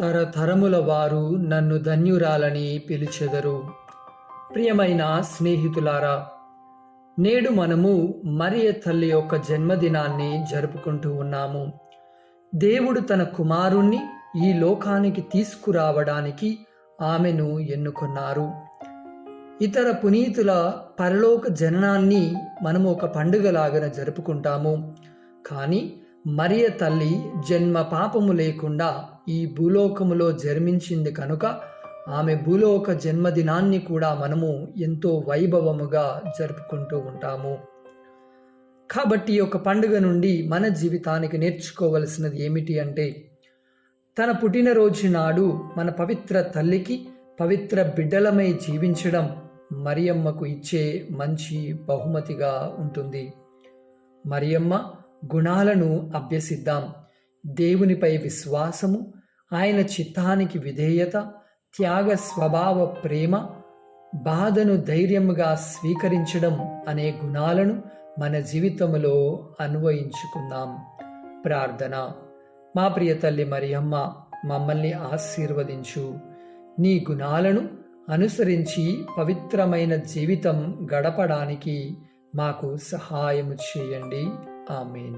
తరతరముల వారు నన్ను ధన్యురాలని పిలిచెదరు. ప్రియమైన స్నేహితులారా నేడు మనము మరియ తల్లి యొక్క జన్మదినాన్ని జరుపుకుంటూ ఉన్నాము. దేవుడు తన కుమారుణ్ణి ఈ లోకానికి తీసుకురావడానికి ఆమెను ఎన్నుకున్నారు. ఇతర పునీతుల పరలోక జననాన్ని మనము ఒక పండుగలాగా జరుపుకుంటాము. కానీ మరియ తల్లి జన్మ పాపము లేకుండా ఈ భూలోకములో జన్మించింది కనుక ఆమె భూలోక జన్మదినాన్ని కూడా మనము ఎంతో వైభవముగా జరుపుకుంటూ ఉంటాము. కాబట్టి ఒక పండుగ నుండి మన జీవితానికి నేర్చుకోవలసినది ఏమిటి అంటే తన పుట్టినరోజు నాడు మన పవిత్ర తల్లికి పవిత్ర బిడ్డలమై జీవించడం మరియమ్మకు ఇచ్చే మంచి బహుమతిగా ఉంటుంది. మరియమ్మ గుణాలను అభ్యసిద్దాం. దేవునిపై విశ్వాసము ఆయన చిత్తానికి విధేయత త్యాగ స్వభావ ప్రేమ బాధను ధైర్యముగా స్వీకరించడం అనే గుణాలను మన జీవితంలో అన్వయించుకుందాం. ప్రార్థన. మా ప్రియ తల్లి మరియమ్మ మమ్మల్ని ఆశీర్వదించు. నీ గుణాలను అనుసరించి పవిత్రమైన జీవితం గడపడానికి మాకు సహాయము చేయండి. ఆమెన్.